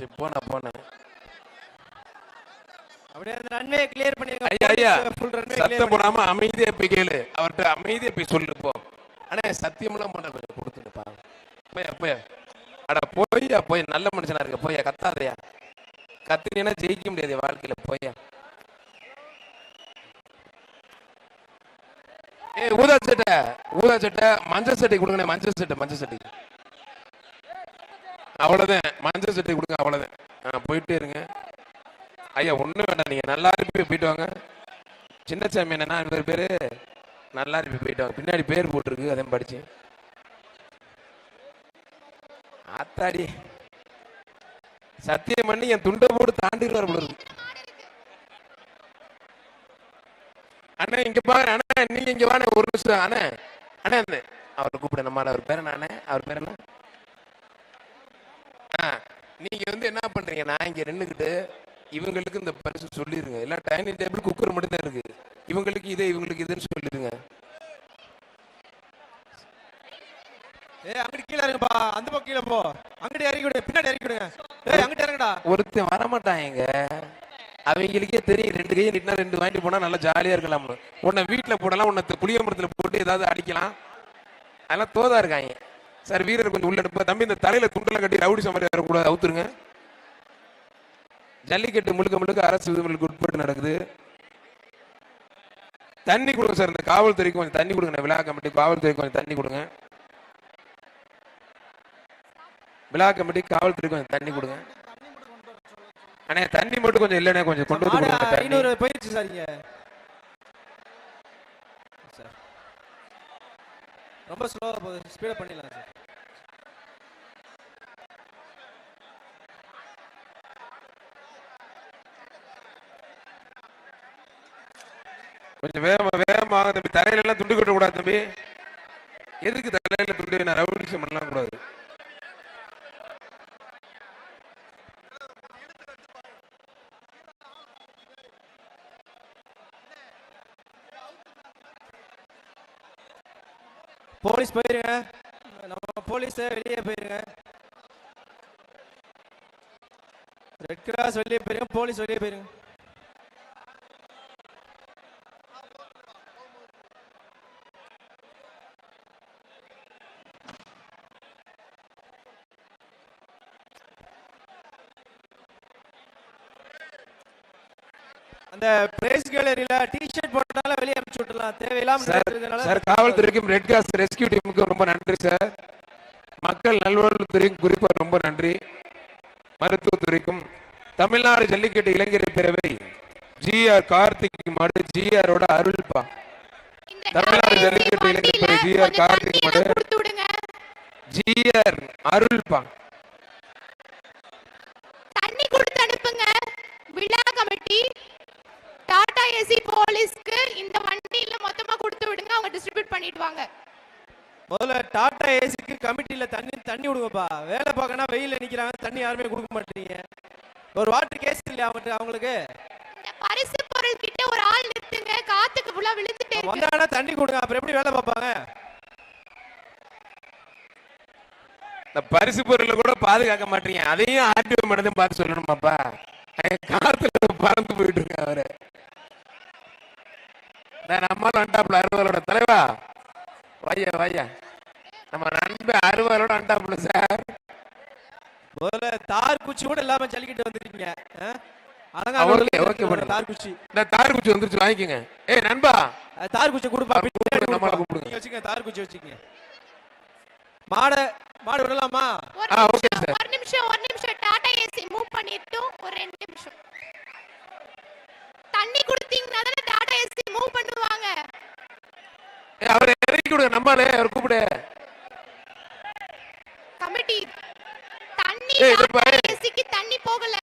சரி போன போனேன் அப்படியே அந்த ரன்வே கிளியர் பண்ணிருங்க. ஐயா ஐயா சத்தம் போடாம அமைதியா போய் கேளு. அவர்கிட்ட அமைதியா போய் சொல்லு போ. அண்ணே சத்தியமெல்லாம் பண்ண கொஞ்சம் கொடுத்துட்டுப்பா போயா போயா அட போய்யா போய் நல்ல மனுஷனா இருக்க போயா கத்தாதையா. கத்துனீங்கன்னா ஜெயிக்க முடியாது வாழ்க்கையில போயா ஏய் ஊதா சட்டை. ஊதா சட்டை. மஞ்சள் சட்டை கொடுங்கண்ணே மஞ்சள் சட்டை மஞ்சள் சட்டை. அவ்வளவுதான். மஞ்சள் சட்டை கொடுங்க அவ்வளவுதான். ஆ, போயிட்டே இருங்க. ஐயா ஒண்ணும் வேண்டாம். நீங்க நல்லா இருப்பி போயிட்டு வாங்க. சின்னசாமி என்னன்னா இவர் பேரு நல்லா இருப்பி போயிட்டு வாங்க. பின்னாடி பேர் போட்டிருக்கு அதையும் படிச்சு. ஆத்தாடி. சத்தியம் பண்ணி என் துண்டை போட்டு தாண்டிடுவார் போல இருக்கு. அண்ணா இங்க பாரு அண்ணா நீங்க இங்க வாண்ணே ஒரு நிமிஷம் அண்ணா. அண்ணா அண்ணே அவரை கூப்பிட நம்மளால அவர் பேர் நானே அவர் பேர் என்ன? நீங்க வந்து என்ன பண்றீங்க? நான் இங்க நின்னுக்கிட்டு இவங்களுக்கு இந்த பரிசு சொல்லிருங்க. எல்லாம் டைனிங் டேபிள் குக்கர் மட்டும் தான் இருக்கு. இவங்களுக்கு இது இவங்களுக்கு இதுன்னு சொல்லிருங்க. ஏய் அங்கிட்டு கீழ இறங்குப்பா. அந்த பக்கம் கீழ போ. அங்கிட்டு இறங்கி விடு. பின்னாடி இறங்கி விடுங்க. ஏய் அங்கிட்டு இறங்குடா. ஒருத்தன் வரமாட்டாங்க. அவங்களுக்கே தெரியும். ரெண்டு கையை நிட்டினா ரெண்டு வாங்கிட்டு போனா நல்லா ஜாலியா இருக்கலாம். உன்னை வீட்டுல போடலாம். உன்னை புளியமரத்துல போட்டு ஏதாவது அடிக்கலாம். அதெல்லாம் தோதா இருக்காங்க. சார் வீரர் கொஞ்சம் உள்ள அனுப்ப தம்பி இந்த தலையில துண்டெல்லாம் கட்டி ரவுடி சமாரி வரக்கூடாது அவுத்துருங்க. ஜல்லிக்கட்டு முழுக்க முழுக்க அரசு விதிமுறைகளுக்கு உட்பட்டு நடக்குது. தண்ணி கொடுங்க சார். இந்த காவல்துறைக்கு கொஞ்சம் தண்ணி கொடுங்க. விழா கமிட்டி காவல்துறைக்கு கொஞ்சம் தண்ணி கொடுங்க. விழா கமிட்டி காவல்துறைக்கு கொஞ்சம் தண்ணி கொடுங்க. அண்ணே தண்ணி மட்டும் கொஞ்சம் இல்லைண்ணே. கொஞ்சம் கொண்டு வந்து போயிடுச்சு சார் இங்க. சார் ரொம்ப ஸ்லோவாக போகுது ஸ்பீடா பண்ணிடலாம் சார் கொஞ்சம் வேகமா வேகமாக தம்பி. தலையில எல்லாம் துண்டு கட்டக்கூடாது தம்பி. எதுக்கு தலையில துண்டு? நான் ரவுடிசம் பண்ணலாம் கூடாது. போலீஸ் போயிருங்க. நம்ம போலீஸ் வெளியே போயிருங்க. ரெட் கிராஸ் வெளியே போயிருங்க போலீஸ் வெளியே போயிருங்க. அந்த பிரைஸ் கேலரியில டி-ஷர்ட் போட்டால வெளியே அனுப்பிச்சு விட்டுலாம் தேவையில்லாம சார் நிறுத்துறதுனால சார் காவல்துறைக்கும் ரெட் கிராஸ் ரெஸ்கியூ டீமுக்கும் ரொம்ப நன்றி சார். மக்கள் நல்வாழ்வுத்துறைக்கும் குறிப்பா ரொம்ப நன்றி. மருத்துவத்துறைக்கும். தமிழ்நாடு ஜல்லிக்கட்டு இளைஞர் பேரவை ஜிஆர் கார்த்திக் மாடு ஜிஆரோட அருள்பா. இந்த தமிழ்நாடு டாடா ஜல்லிக்கட்டு இளைஞர் பேரவை ஜிஆர் கார்த்திக் மாடு. ஜிஆர் அருள்பா தண்ணி கொடுத்து அனுப்புங்க விழா கமிட்டி டாடா ஏசி போலீஸ்க்கு இந்த வண்டியில மொத்தமா கொடுத்து விடுங்க அவங்க டிஸ்ட்ரிபியூட் பண்ணிட்டு வாங்க முதல்ல டாடா ஏசிக்கு கமிட்டில தண்ணி தண்ணி விடுங்கப்பா வேலை பார்க்கனா வெயில்ல நிக்கிறாங்க தண்ணி யாருமே கொடுக்க மாட்டீங்க ஒரு வாட்டர் கேஸ் இல்லையா அவங்களுக்கு? இந்த பரிசு பொருள் கிட்ட ஒரு ஆள் நிறுத்துங்க காத்துக்கு ஃபுல்லா விழுந்துட்டே இருக்கு. வந்தாங்கன்னா தண்ணி கொடுங்க அப்புறம் எப்படி வேலை பார்ப்பாங்க? இந்த பரிசு பொருளை கூட பாதுகாக்க மாட்டீங்க. அதையும் ஆர்டிஓ மட்டும் பார்த்து சொல்லணுமாப்பா? காத்துல பறந்து போயிட்டு இருக்க அவரு. நான் நம்மால் அண்டாப்புல அறுவலோட தலைவா? வையா வையா. நம்ம நண்பன் அறுவலோட அண்டாப்புல சார். முதல்ல தார் குச்சி கூட இல்லாம ஜல்லிக்கிட்டு வந்துருக்கீங்க. தார் குச்சி. இந்த தார் குச்சி வந்துருச்சு வாங்கிக்கோங்க. ஏய் நண்பா. அஹ் தார் குச்சி கொடுப்பா நம்மளை. கூப்பிடுங்க. தார் குச்சி வச்சுக்கங்க. மாடை மாடு விடலாமா? ஒரு ஆ, நிமிஷம். ஒரு நிமிஷம் ஒரு நிமிஷம். டாடா ஏசி மூவ் பண்ணிட்டு ஒரு ரெண்டு நிமிஷம். தண்ணி கொடுத்தீங்கன்னா தானே டாடா ஏசி மூவ் பண்ணுவாங்க ஏய், இறக்கி விடுங்க நம்மளே அவர் கூப்பிடு. கமிட்டி தண்ணி. ஏசிக்கு தண்ணி போகல?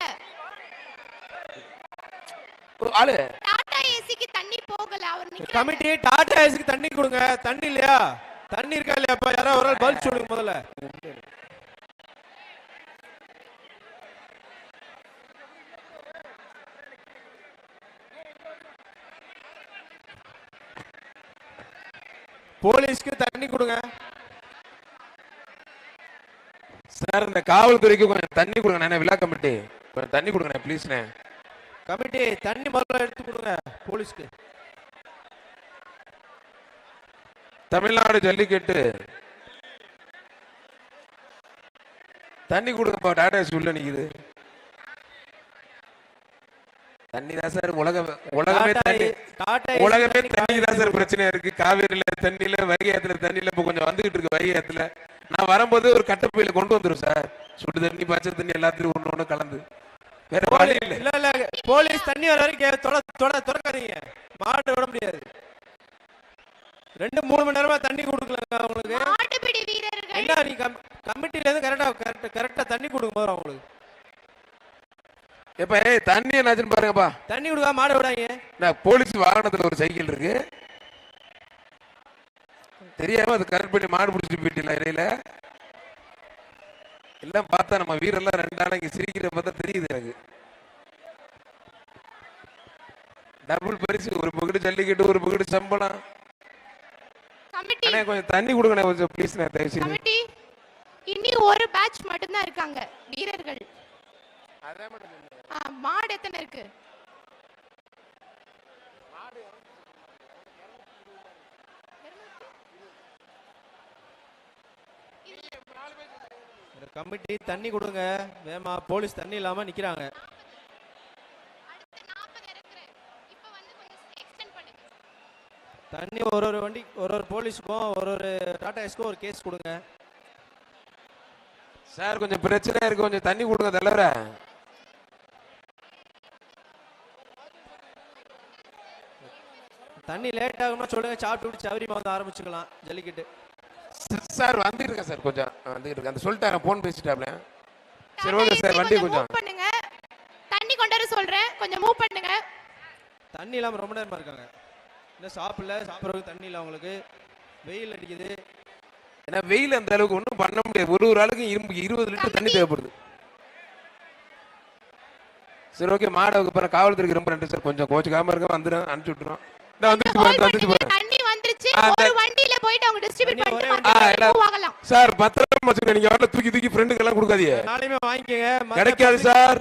ஆளு. டாடா ஏசிக்கு தண்ணி போகல அவர். கமிட்டி டாடா ஏசிக்கு தண்ணி கொடுங்க. தண்ணி இல்லையா? தண்ணி இருக்கா இல்லையாப்பா? யாரோ ஒரு ஆள் பதில் சொல்லுங்க முதல்ல. போலீஸ்க்கு தண்ணி கொடுங்க. சார் இந்த காவல்துறைக்கு கொஞ்சம் தண்ணி கொடுங்கண்ணே விழா கமிட்டி? கொஞ்சம் தண்ணி கொடுங்க ப்ளீஸ்ண்ணே கமிட்டி தண்ணி முதல்ல எடுத்து கொடுங்க போலீஸ்க்கு. தமிழ்நாடு ஜல்லிக்கட்டு. தண்ணி கொடுங்கப்பா டாடா உள்ள நிக்குது. தண்ணி தான் சார். உலக உலகமே தண்ணி. உலகமே தண்ணி தான் சார் பிரச்சனையா இருக்கு. காவேரியில தண்ணியில வைகையாத்துல தண்ணியில இப்ப கொஞ்சம் வந்துகிட்டு இருக்கு வைகையாத்துல நான் வரும்போது ஒரு கட்டப்பையில கொண்டு வந்துரும் சார். சுடு தண்ணி பச்சை தண்ணி எல்லாத்தையும் ஒண்ணு ஒண்ணு கலந்து. வேற வழி இல்ல. இல்ல இல்ல. போலீஸ் தண்ணி வர வரைக்கும் தொட தொட திறக்காதீங்க மாடு விட முடியாது. ரெண்டு மூணு மணி நேரமா தண்ணி மாட்டுப்பிடி வீரர்கள். என்ன நீ கம் கமிட்டில இருந்து கரெக்டா கரெக்டா கரெக்டா தண்ணி கொடுங்க போதும் அவங்களுக்கு? எப்ப ஏய் தண்ணி என்னாச்சுன்னு பாருங்கப்பா. தண்ணி கொடுக்காம மாட விடாங்க நான் போலீஸ் வாகனத்துல ஒரு சைக்கிள் இருக்கு. தெரியாம அது கரெக்ட் பண்ணி மாடு பிடிச்சிட்டு போயிட்டல இடையில? எல்லாம் பார்த்தா நம்ம வீரெல்லாம் ரெண்டு நாள் இங்க சிரிக்கிற பார்த்தா தெரியுது எனக்கு. டபுள் பரிசு ஒரு பகுடு ஜல்லிக்கட்டு ஒரு பகுடு சம்பளம். அண்ணே கொஞ்சம் தண்ணி கொடுங்கண்ணே கொஞ்சம் ப்ளீஸ் நான் தயவு செய்து இனி ஒரு பேட்ச் மட்டும்தான் இருக்காங்க வீரர்கள். ஆ, மாடு எத்தனை இருக்கு? இந்த கமிட்டி தண்ணி கொடுங்க. வேமா போலீஸ் தண்ணி இல்லாம நிக்கிறாங்க. அடுத்து 40 இருக்கு இப்போ வந்து கொஞ்சம் எக்ஸ்டெண்ட் பண்ணுங்க தண்ணி ஒரு ஒரு வண்டி ஒரு ஒரு போலீஸுக்கும் ஒரு ஒரு டாடா எஸ்க்கும் ஒரு கேஸ் கொடுங்க. சார் கொஞ்சம் பிரச்சனையா இருக்கு. கொஞ்சம் தண்ணி கொடுங்க தலைவர. தண்ணி லேட் ஆகும்னா சொல்லுங்க சாப்பிட்டு விட்டு சவரிமா வந்து ஆரம்பிச்சுக்கலாம். ஜல்லிக்கட்டு. சார் வந்துட்டு இருக்கேன் சார் கொஞ்சம். வந்துட்டு இருக்கேன். அந்த சொல்லிட்டாரன் ஃபோன் பேசிட்டாப்ல. சரி ஓகே சார் வண்டி கொஞ்சம் பண்ணுங்க. தண்ணி கொண்டு வர சொல்றேன். கொஞ்சம் மூவ் பண்ணுங்க. தண்ணி இல்லாம ரொம்ப நேரமா இருக்காங்க. இன்னும் சாப்பிடல சாப்பிட்றதுக்கு தண்ணி இல்லை அவங்களுக்கு. வெயில் அடிக்குது. ஏன்னா வெயில் அந்த அளவுக்கு ஒன்றும் பண்ண முடியாது. ஒரு ஒரு ஆளுக்கு இரும்பு இருபது லிட்டர் தண்ணி தேவைப்படுது. சரி ஓகே மாடவுக்கு அப்புறம் காவல்துறைக்கு ரொம்ப நன்றி சார். கொஞ்சம் கோச்சுக்காம இருக்க வந்துடும் அனுப்பிச்சு விட்டுறோம். தண்ணி வந்துருச்சு. ஒரு வண்டியில போயிட்டு அவங்க டிஸ்ட்ரிபியூட் பண்ணிட்டு ஆகலாம் சார் பத்திரமா வச்சுக்கோங்க. நீங்க வரல தூக்கி தூக்கி ஃப்ரெண்டுக்கு எல்லாம் கொடுக்காதீங்க. நாளையுமே வாங்கிக்கங்க. கிடைக்காது சார்.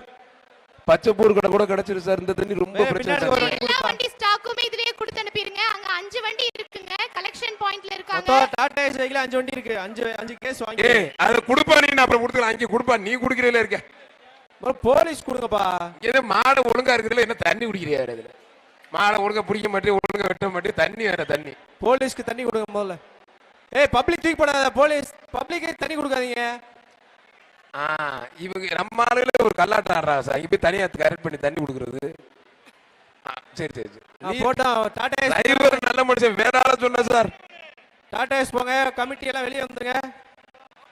பச்சை பூர் கடை கூட கிடைச்சிரு சார். இந்த தண்ணி ரொம்ப பிரச்சனை சார். வண்டி எல்லா கொடுப்பா. வண்டி ஸ்டாக்குமே இதுலயே கொடுத்து அனுப்பிடுங்க அங்க அஞ்சு வண்டி இருக்குங்க. கலெக்ஷன் பாயிண்ட்ல இருக்காங்க. டாடா அஞ்சு வண்டி இருக்கு. அஞ்சு அஞ்சு கேஸ் வாங்கி ஏய் அதை கொடுப்பா நீ அப்புறம் கொடுத்துக்கலாம். அங்கே கொடுப்பா. நீ குடிக்கிறதுல இருக்க. போலீஸ் கொடுங்கப்பா. ஏதோ மாடு ஒழுங்கா இருக்குதுல என்ன தண்ணி குடிக்கிறியா இதுல மாடை ஒழுங்கா பிடிக்க மாட்டேன் ஒழுங்கா வெட்ட மாட்டேன் தண்ணி வேற தண்ணி. போலீஸ்க்கு தண்ணி கொடுங்க முதல்ல. ஏய் பப்ளிக் தூக்கி போடாத போலீஸ். பப்ளிக்கே தண்ணி கொடுக்காதீங்க. ஆ இவங்க நம்ம ஆளுகளே ஒரு கல்லாட்டம் ஆடுறா சார். இங்க போய் தனியா கரெக்ட் பண்ணி தண்ணி கொடுக்கறது. சரி சரி சரி. போட்டோம் டாடா டிரைவர் நல்ல மனுஷன் வேற ஆள சொன்ன சார். டாடா போங்க கமிட்டி எல்லாம் வெளியே வந்துருங்க.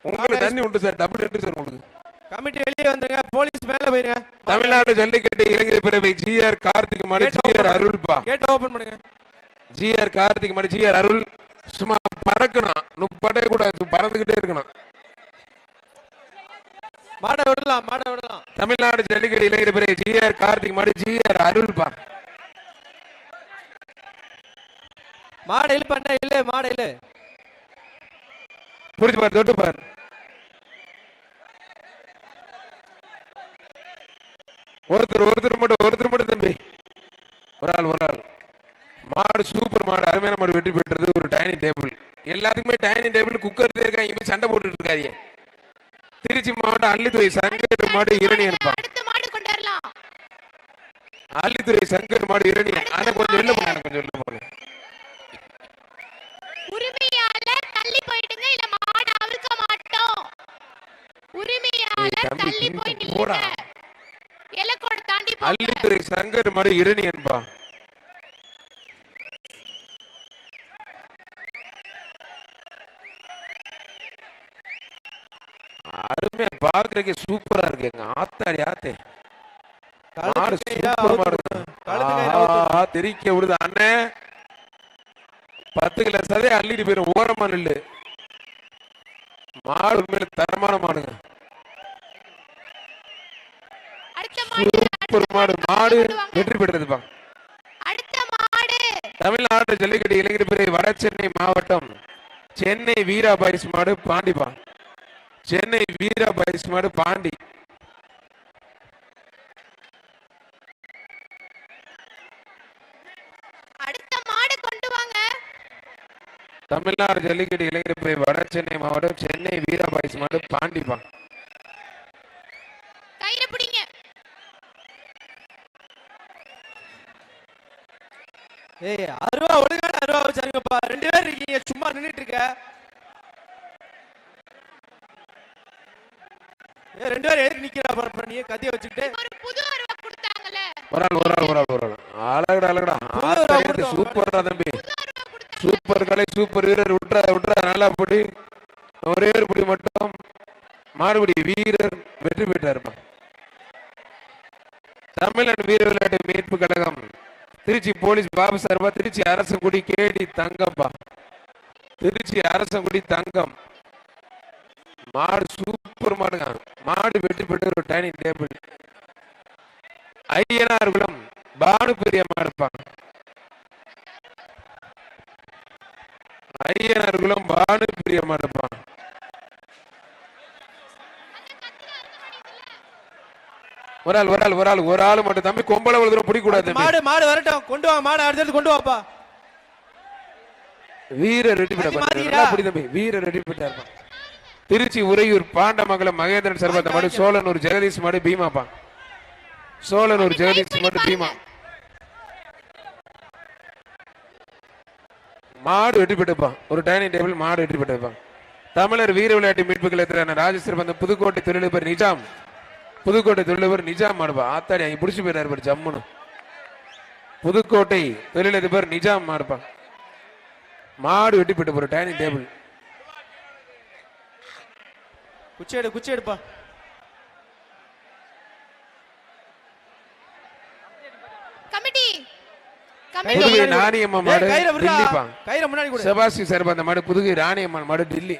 உங்களுக்கு தண்ணி உண்டு சார். டபுள் ரெண்டு சார் உங்களுக்கு. கமிட்டி வெளியே வந்துருங்க போலீஸ் மேல போயிருங்க. தமிழ்நாடு ஜல்லிக்கட்டு இளைஞர் பிறவை ஜிஆர் கார்த்திக் மாடு Gate ஜிஆர். அருள்பா. கேட் ஓபன் பண்ணுங்க. ஜிஆர் கார்த்திக் மாடு ஜிஆர் அருள். சும்மா பறக்கணும். நுப்படே கூட பறந்துகிட்டே இருக்கணும். மாட விடலாம் மாட விடலாம். தமிழ்நாடு ஜல்லிக்கட்டு இளைஞர் பிறகு ஜிஆர் கார்த்திக் மாடு ஜிஆர் அருள்பா. மாட இழு பண்ண இல்ல மாட இழு. புரிஞ்சு பாரு தொட்டு பாரு. ஒருத்தர் ஒருத்தர் மட்டும் ஒருத்தர் மட்டும் தம்பி. ஒரு ஆள் ஒரு ஆள். மாடு சூப்பர் மாடு அருமையான மாடு வெற்றி பெற்றது ஒரு டைனிங் டேபிள் எல்லாத்துக்குமே டைனிங் டேபிள் குக்கர் இருக்காங்க இங்க போய் சண்டை போட்டுட்டு இருக்காதீங்க. திருச்சி மாவட்டம் அள்ளித்துறை சங்கர் மாடு இரணி இருப்பான் அள்ளித்துறை சங்கர் மாடு இரணி ஆனா கொஞ்சம் வெளில போங்க கொஞ்சம் வெளில போங்க உரிமையாளர் தள்ளி போயிடுங்க இல்ல மாடு அவிழ்க்க மாட்டோம் உரிமையாளர் ஏய், தம்பி, தள்ளி திரும்பி போய் நில்லுங்க போடா. எலக்கோட தாண்டி போங்க அள்ளித்துறை சங்கர் மாடு இரணி என்பா. அருமையா பாக்குறதுக்கு சூப்பரா இருக்கு. எங்க ஆத்தாடி ஆத்தே. தெரிக்க விடுது அண்ணே. பத்து கிலோ சதை அள்ளிட்டு போயிடும் ஓரமா நில்லு. மாடு உண்மையில தரமான மாடுங்க. சூப்பர் மாடு மாடு. வெற்றி பெற்றதுப்பா அடுத்த மாடு. தமிழ்நாடு ஜல்லிக்கட்டு இளைஞர் பிரிவு வட சென்னை மாவட்டம். சென்னை வீரா பாய்ஸ் மாடு பாண்டிப்பா சென்னை வீரா பைஸ் மாடு பாண்டி. அடுத்த மாடு கொண்டு வாங்க. தமிழ்நாடு ஜல்லிக்கட்டு இளைஞர் பிரிவு வட சென்னை மாவட்டம் சென்னை வீரா பைஸ் மாடு பாண்டிப்பா கயிறு பிடிங்க ஏய் அருவா ஒழுங்கான அருவா வச்சாருங்கப்பா ரெண்டு பேர் இருக்கீங்க சும்மா நின்னுட்டு இருக்க. ஏய் ரெண்டு பேரும் எதுக்கு நிக்கிறா பாரு நீ கத்திய வச்சுக்கிட்டு. ஒரு புது அருவா கொடுத்தாங்கல்ல. ஒரு ஆள் ஒரு ஆள் ஒரு ஆள் ஒரு ஆள். அழகுடா அழகுடா. ஆத்தாடி, சூப்பர்டா தம்பி. சூப்பர் கலை சூப்பர் வீரர். விட்றா விட்றா நல்லா பிடி. ஒரே ஒரு பிடி மட்டும். மாறுபடி வீரர் வெற்றி பெற்றாருப்பா. தமிழ்நாடு வீர விளையாட்டு மீட்பு கழகம். திருச்சி போலீஸ் பாபு சார்பா திருச்சி அரசங்குடி கேடி தங்கம்பா திருச்சி அரசங்குடி தங்கம். மாடு சூப்பர் மாடுங்க. மாடு வெற்றி பெற்ற ஒரு டைனிங் டேபிள் ஐயனார் குளம் பானு பிரியம்மா இருப்பாங்க ஐயனார் குளம் பானு பிரியம்மா இருப்பான் ஒரு ஆள் ஒரு ஆள் ஒரு ஆள் ஒரு ஆள் மட்டும் தம்பி கொம்பளை ஒரு தூரம் பிடிக்கூடாது மாடு மாடு வரட்டும். கொண்டு வா மாடு அடுத்தது கொண்டு வாப்பா. வீர மாத்திடா. பிடி தம்பி. வீர ரெட்டி இருப்பான் திருச்சி உறையூர் பாண்டமங்கலம் மகேந்திரன் சர்பத்த மாடு சோழனூர் ஜெகதீஷ் மாடு பீமாப்பா. சோழனூர் ஜெகதீஷ் மாடு பீமா. மாடு வெற்றி பெற்றுப்பான் ஒரு டைனிங் டேபிள் மாடு வெற்றி பெற்றிருப்பான் தமிழர் வீர விளையாட்டு மீட்பு கழகத்திலான ராஜஸ்திர பந்தம் புதுக்கோட்டை தொழிலதிபர் நிஜாம் புதுக்கோட்டை தொழிலதிபர் நிஜாம் மாடுப்பா ஆத்தாடி அங்க பிடிச்சி போயிடாரு பாரு ஜம்முன்னு. புதுக்கோட்டை தொழிலதிபர் நிஜாம் மாடுப்பா மாடு வெட்டி போட்டு ஒரு டைனிங் டேபிள். குச்சி எடு குச்சி எடுப்பா. ஏய், மாடு. டில்லிப்பா. கயிறை முன்னாடி கொடு. செபாஸ்டி சார்பா அந்த மாடு புதுகை ராணியம்மன் மாடு டில்லி.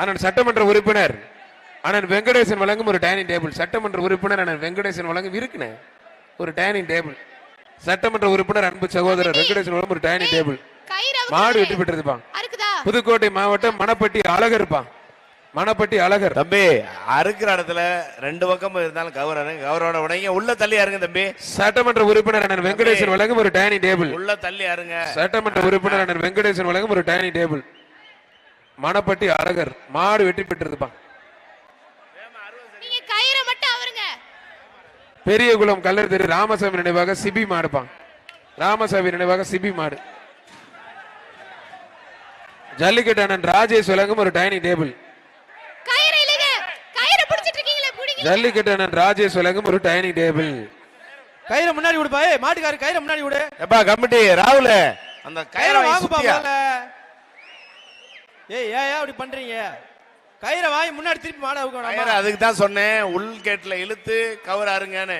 அண்ணன் சட்டமன்ற உறுப்பினர். அண்ணன் வெங்கடேசன் வழங்கும் ஒரு டைனிங் டேபிள் சட்டமன்ற உறுப்பினர் அண்ணன் வெங்கடேசன் வழங்கும் இருக்குண்ணே. ஒரு டைனிங் டேபிள் சட்டமன்ற உறுப்பினர் அன்பு சகோதரர் வெங்கடேசன் வழங்கும் ஒரு டைனிங் டேபிள் மாடு வெற்றி பெற்றதுப்பா அறுக்குதா? புதுக்கோட்டை மாவட்டம் மணப்பட்டி அழகர்ப்பா. மணப்பட்டி அழகர். தம்பி அறுக்கிற இடத்துல ரெண்டு பக்கம் இருந்தாலும் கௌரவம் கௌரவோட உடைங்க. உள்ள தள்ளி அருங்க தம்பி. சட்டமன்ற உறுப்பினர் அண்ணன் வெங்கடேசன் வழங்கும் ஒரு டைனிங் டேபிள் உள்ள தள்ளி அருங்க சட்டமன்ற உறுப்பினர் அண்ணன் வெங்கடேசன் வழங்கும் ஒரு டைனிங் டேபிள் மணப்பட்டி அழகர். மாடு வெற்றி பெற்றதுப்பா நீங்க கயிறை மட்டும் அவருங்க பெரியகுளம் கல்லர் தெரு ராமசாமி நினைவாக சிபி மாடுப்பான் ராமசாமி நினைவாக சிபி மாடு. ஜல்லிக்கட்டு அண்ணன் ராஜேஷ் வழங்கும் ஒரு டைனிங் டேபிள். ஜல்லிக்கட்டு அண்ணன் ராஜேஷ் வழங்கும் ஒரு டைனிங் டேபிள். கயிறை முன்னாடி விடுப்பா. ஏய் மாட்டுக்காரு கயிறை முன்னாடி விடு. எப்பா கமிட்டி ராகுல. அந்த கயிறை வாங்குப்பா ஏய் ஏன் அப்படி பண்றீங்க? கயிறை வாங்கி முன்னாடி திருப்பி மாட வைக்கணும் அதுக்கு தான் சொன்னேன். உள் கேட்ல இழுத்து கவர் அருங்கன்னு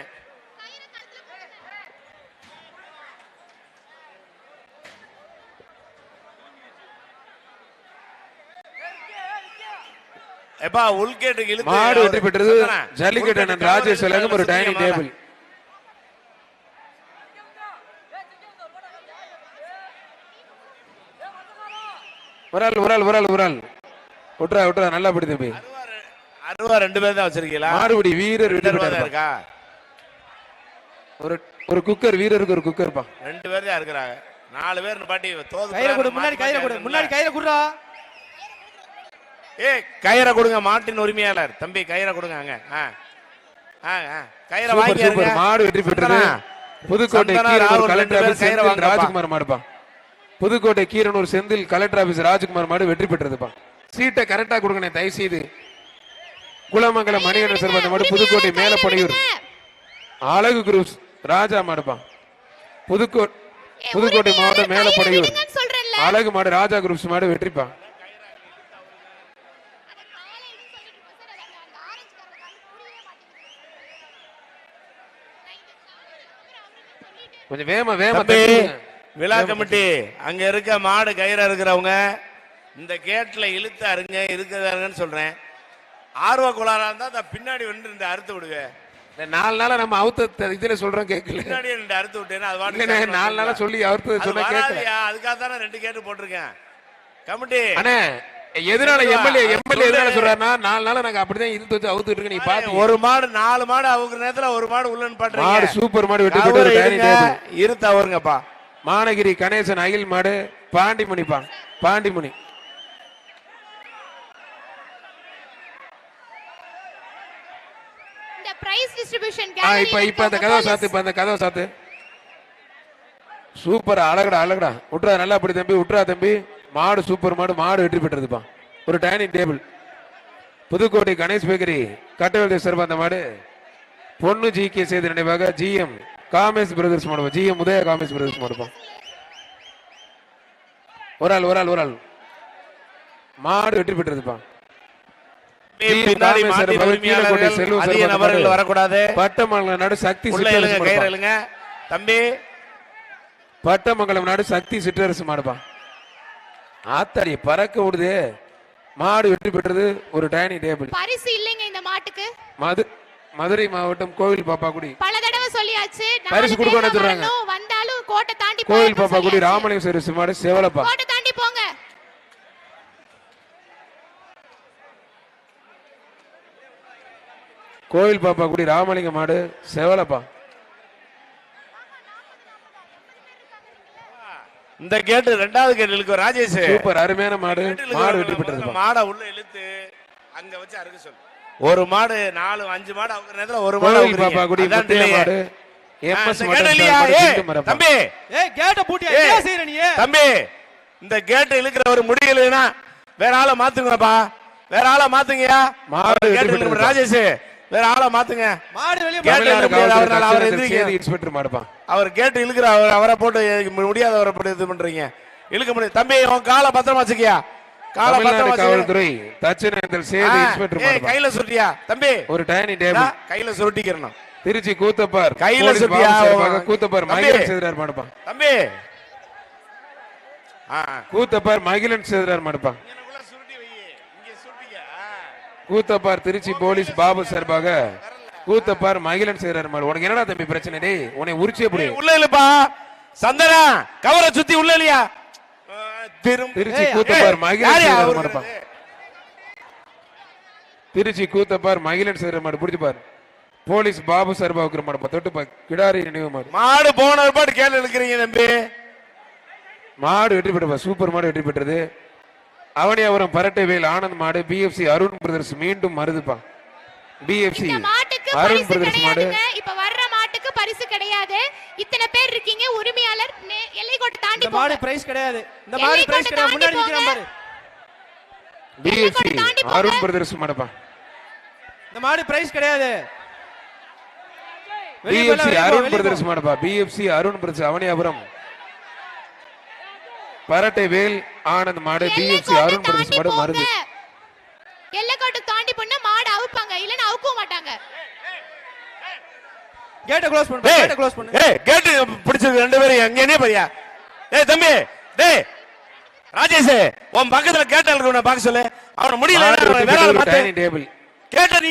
எப்பா உள்கேட்டுக்கு இழுத்து மாடு வெற்றி பெற்றது ஜல்லிக்கட்டு ராஜேஷ் வழங்கும் ஒரு டைனிங் டேபிள். ஒரு ஆள் ஒரு ஆள் ஒரு ஆள் ஒரு ஆள். விட்றா விட்றா நல்லா படி தம்பி. அருவா ரெண்டு பேர் தான் வச்சிருக்கீங்களா? மாடுபிடி வீரர் இருக்கா? ஒரு ஒரு குக்கர் வீரருக்கு ஒரு குக்கர்ப்பா ரெண்டு பேர் தான் இருக்கிறாங்க. நாலு பேர் பாட்டி தோது கயிறை கொடு முன்னாடி கயிறை கொடு. முன்னாடி கயிறை குடுறா. ஏய் கயிறை கொடுங்க மாட்டின் உரிமையாளர். தம்பி கயிறை கொடுங்க அங்க. ஆ. ஆ, ஆ. கயிறை வாங்கி சூப்பர். மாடு வெற்றி பெற்றது. Pudukkottai collector office. ராஜ்குமார் மாடுப்பா. புதுக்கோட்டை கீரனூர் செந்தில் கலெக்டர் ஆபீஸ் ராஜ்குமார் மாடு வெற்றி பெற்றதுப்பா. சீட்டை கரெக்டா கொடுங்கண்ணே தயவு செய்து குளமங்கலம் மணிகண்டன் சிறுபந்த மாடு புதுக்கோட்டை மேலப்படையூர். அழகு குரூப்ஸ் ராஜா மாடுப்பா புதுக்கோ புதுக்கோட்டை மாவட்டம் மேலப்படையூர். விடுங்கன்னு சொல்றேன்ல. அழகு மாடு ராஜா குரூப்ஸ் மாடு வெற்றிப்பா கொஞ்சம் வேமா வேமா தம்பி தட்டுங்க. விழா கமிட்டி அங்க இருக்க மாடு கயிறு இருக்கிறவங்க இந்த கேட்ல இழுத்து அருங்க இருக்குதாருங்கன்னு சொல்றேன். ஆர்வ கோளாறா இருந்தா அந்த பின்னாடி வந்து இந்த அறுத்து விடுவேன் இந்த நாலு நாளா நம்ம அவுத்த இதுல சொல்றோம் கேட்கல. பின்னாடி ரெண்டு அறுத்து விட்டேன்னா அது வாட்டுக்கு நாலு நாளா சொல்லி அவுத்து அது சொன்னா கேட்கல. வராதுயா அதுக்காக தானே ரெண்டு கேட்டு போட்டிருக்கேன். கமிட்டி. அண்ணே எதனால எம்எல்ஏ எம்எல்ஏ எதனால சொல்லு. சொல்றாருன்னா நாலு நாள் நாங்க அப்படிதான் இருந்து வச்சு அவுத்துட்டு இருக்கு நீ பாத்து ஒரு மாடு நாலு மாடு அவங்க நேரத்துல ஒரு மாடு உள்ளன்னு மாடு பாட்டுறீங்க சூப்பர் மாடு வெட்டி போட்டு டேபிள் இரு தவறுங்கப்பா. மானகிரி கணேசன் அகில் மாடு பாண்டிமணிப்பா பாண்டிமணி பிரைஸ் டிஸ்ட்ரிபியூஷன் ஆ இப்ப இப்ப அந்த கதவை சாத்து இப்ப அந்த கதவை சாத்து. சூப்பர் அழகுடா அழகுடா. விட்றா நல்லா அப்படி தம்பி விட்றா தம்பி. மாடு சூப்பர் மாடு மாடு வெற்றி பெற்றதுப்பா. ஒரு dining table. Pudukkottai Ganesh bakery Kattavel சார்பா அந்த மாடு. பொண்ணு ஜி கே செய்த நினைவாக ஜிஎம் காமேஷ் பிரதர்ஸ் மாடுப்பா. ஜிஎம் உதய காமேஷ் பிரதர்ஸ் மாடுப்பா. ஒரு ஆள் ஒரு ஆள் ஒரு ஆள். மாடு வெற்றி பெற்றதுப்பா. பின்னாடி உரிமையாளர்கள் அதிக நபர்கள். வரக்கூடாது. பட்டமங்கலம் நாடு சக்தி சிற்றரசு இழுங்க மாடுப்பா. கயிறு இழுங்க தம்பி. பட்டமங்கலம் நாடு சக்தி சிற்றரசு மாடுப்பா. ஆத்தாடி பறக்க விடுதே. மாடு வெற்றி பெற்றது ஒரு டைனிங் டேபிள். பரிசு இல்லைங்க இந்த மாட்டுக்கு. மது மதுரை மாவட்டம் கோவில் பாப்பாக்குடி. பல தடவை சொல்லியாச்சு. பரிசு பேர் கொடுக்கணும்னு சொல்றாங்க. வந்தாலும் கோட்டை தாண்டி கோவில் பாப்பாக்குடி. ராமலிங்க சர்வீஸ் மாடு செவலப்பா கோட்டை தாண்டி போங்க கோவில் பாப்பாக்குடி ராமலிங்க மாடு செவலப்பா. இந்த கேட்டு ரெண்டாவது கேட்டு இழுக்கும் ராஜேஷ். சூப்பர் அருமையான மாடு மாடு வெற்றி பெற்றதுப்பா மாடை உள்ள இழுத்து அங்க வச்சு அறுக்க சொல்லு. ஒரு மாடு நாலு அஞ்சு மாடு அவங்க நேரத்துல ஒரு மாடு முத்தைய delay. மாடு எம்எஸ் இந்த மட்டன்? மாடு ஏய், தம்பி. கேட்ட பூட்டியா? ஏய். என்ன செய்யற நீ? தம்பி இந்த கேட்டு இழுக்கிற ஒரு முடியலைன்னா வேற ஆளை மாத்துங்கப்பா. வேற ஆளை மாத்துங்கயா மாடு பெற்றது. ராஜேஷ். வேற ஆளை மாத்துங்க. மாடு வெளிய முடியாது, அவர் எந்திரிக்க. இன்ஸ்பெக்டர் அவர் கேட்டு இழுக்கிற அவர் அவரை போட்டு முடியாதவரை போட்டு இது பண்றீங்க. இழுக்க முடியும் தம்பி உன் காலை பத்திரமா வச்சுக்கியா? காலை பத்திரமா. காவல்துறை தட்சிணத்தில் ஆ, சேதி இன்ஸ்பெக்டர் கையில சுட்டியா? தம்பி ஒரு டைனிங் டேபிள். கையில சுருட்டிக்கிறணும். திருச்சி கூத்தப்பார் கையில ஓ, கூத்தப்பார் தம்பி. மகிழன் சேதுரார் மாடுப்பா தம்பி. ஆ. கூத்தப்பார் மகிழன் சேதுரார் மாடுப்பா இங்கனக்குள்ள சுருட்டி வை. இங்க சுருட்டிக்க. கூத்தப்பார் திருச்சி போலீஸ் பாபு சார்பாக கூத்தப்பார் மகிழன் சேதுரார் மாடு உனக்கு என்னடா தம்பி பிரச்சனை டேய்? உன்னை உரிச்சே புடி உள்ள இல்லப்பா. சந்தனா கவரை சுத்தி உள்ள இல்லையா? திருச்சி கூத்தப்பார் மகிழன்? மாடுப்பா திருச்சி கூத்தப்பார் மகிழன் சேதுரார் மாடு பிடிச்சு பாரு. போலீஸ் பாபு சார்பாவுக்கு மாடுப்பா தொட்டுப்பா. கிடாரி நினைவு மாடு. மாடு போன பாட்டு கேள்வி இழுக்கிறீங்க தம்பி. மாடு வெற்றி பெற்றப்பா. சூப்பர் மாடு வெற்றி பெற்றது. அவனியாபுரம் பரட்டை வேல் ஆனந்த் மாடு பிஎஃப்சி அருண் பிரதர்ஸ் மீண்டும் மருதுப்பா பிஎஃப்சி இந்த மாட்டுக்கு அருண் பரிசு பிரதர்ஸ் மாடு. இப்ப வர்ற மாட்டுக்கு பரிசு கிடையாது. இத்தனை பேர் இருக்கீங்க உரிமையாளர் நே- எல்லைக்கோட்டை தாண்டி இந்த மாடு பிரைஸ் கிடையாது. இந்த மாடு பிரைஸ் கிடையாது. முன்னாடி நிக்கிறான் பாரு. பிஎஃப்சி. அருண் பிரதர்ஸ் மாடுப்பா. இந்த மாடு பிரைஸ் கிடையாது. பிஎஃப்சி அருண். பிரதர்ஸ் மாடுப்பா. பிஎஃப்சி அருண் பிரதர்ஸ் அவனியாபுரம் பரட்டை வேல் ஆனந்த் மாடு பிஎஃப்சி அருண் தாண்டி மாடு மருது. எல்லைக்கோட்டை தாண்டி போனா மாடு அவுப்பாங்க இல்லன்னா அவுக்கவும் மாட்டாங்க. கேட்டை க்ளோஸ் பண்ணு கேட்டை க்ளோஸ் பண்ணு. ஏய் கேட்டு பிடிச்சிருக்கு ரெண்டு பேரும் எங்க என்ன பையா ஏய் தம்பி டேய் ராஜேஷ் உன் பக்கத்துல கேட்ட இருக்கவன பார்க்க சொல்லு. அவன முடியல வேற ஆள் மாத்து டைனிங் டேபிள் கேட்ட நீ